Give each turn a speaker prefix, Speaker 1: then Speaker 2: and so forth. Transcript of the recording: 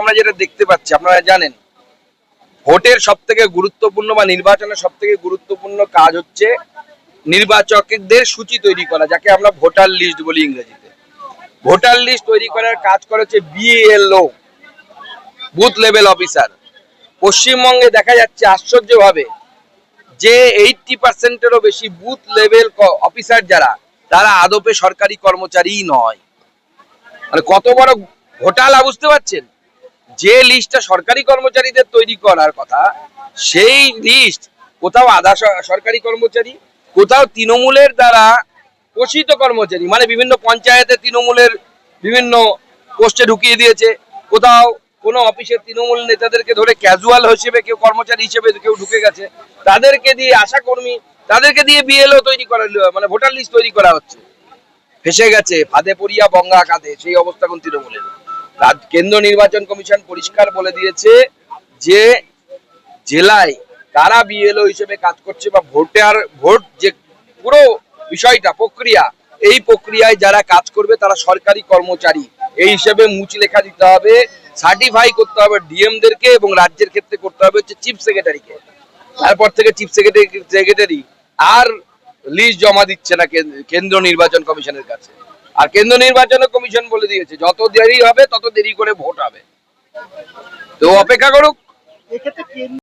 Speaker 1: আমরা যেটা দেখতে পাচ্ছি, আপনারা জানেন, ভোটের সব থেকে গুরুত্বপূর্ণ বা নির্বাচনের সব থেকে গুরুত্বপূর্ণ কাজ হচ্ছে নির্বাচকদের সূচি তৈরি করা, যাকে আমরা ভোটার লিস্ট বলি ইংরেজিতে। ভোটার লিস্ট তৈরি করার কাজ করেছে বিএলও বুথ লেভেল অফিসার। পশ্চিমবঙ্গে দেখা যাচ্ছে আশ্চর্যভাবে যে এইটটি পার্সেন্টেরও বেশি বুথ লেভেল অফিসার যারা, তারা আদপে সরকারি কর্মচারীই নয়। মানে কত বড় ঘোটালা, বুঝতে পারছেন? যে লিস্টটা সরকারি কর্মচারীদের তৈরি করার কথা, সেই লিস্ট কোথাও আধা সরকারি কর্মচারী, কোথাও তৃণমূলের দ্বারা পোষিত কর্মচারী মানে বিভিন্ন পঞ্চায়েতে তৃণমূলের বিভিন্ন পোস্টে ঢুকিয়ে দিয়েছে, কোথাও কোনো অফিসের তৃণমূল নেতাদেরকে ধরে ক্যাজুয়াল হিসেবে কেউ কর্মচারী হিসেবে কেউ ঢুকে গেছে, তাদেরকে দিয়ে আশা কর্মী, তাদেরকে দিয়ে বিএলও তৈরি করা মানে ভোটার লিস্ট তৈরি করা হচ্ছে। ফেসে গেছে, ফাঁদে পড়িয়া বঙ্গা কাঁধে সেই অবস্থা কোন তৃণমূলের। কেন্দ্র নির্বাচন কমিশন পরিষ্কার বলে দিয়েছে যে জেলায় কারা বিএলও হিসেবে কাজ করছে বা ভোটার ভোট যে পুরো বিষয়টা, প্রক্রিয়া, এই প্রক্রিয়ায় যারা কাজ করবে তারা সরকারি কর্মচারী। এই হিসেবে মুচ লেখা দিতে হবে সার্টিফাই করতে হবে ডিএম দেরকে এবং রাজ্যের ক্ষেত্রে করতে হবে হচ্ছে চিফ সেক্রেটারিকে তারপর থেকে চিফ সেক্রেটারি সেক্রেটারি আর লিস্ট জমা দিচ্ছে না কেন্দ্র নির্বাচন কমিশনের কাছে। আর কেন্দ্র নির্বাচন কমিশন বলে দিয়েছে, যত দেরি হবে তত দেরি করে ভোট হবে। তো অপেক্ষা করুক।